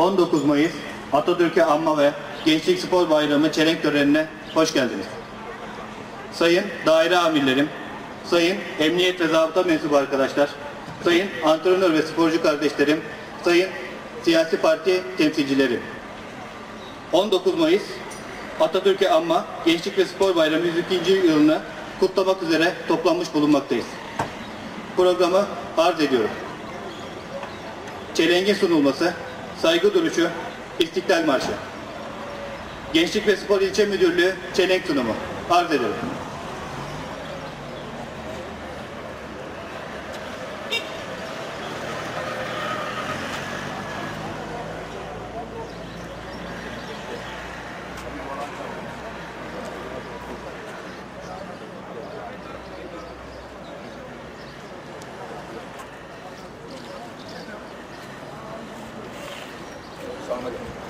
19 Mayıs Atatürk'e anma ve Gençlik Spor Bayramı çelenk törenine hoş geldiniz. Sayın daire amirlerim, sayın emniyet ve zabıta mensubu arkadaşlar, sayın antrenör ve sporcu kardeşlerim, sayın siyasi parti temsilcileri. 19 Mayıs Atatürk'e anma Gençlik ve Spor Bayramı 102. yılını kutlamak üzere toplanmış bulunmaktayız. Programı arz ediyorum. Çelengin sunulması, saygı duruşu, İstiklal Marşı. Gençlik ve Spor İlçe Müdürlüğü çelenk sunumu. Arz ediyorum. 頑張って。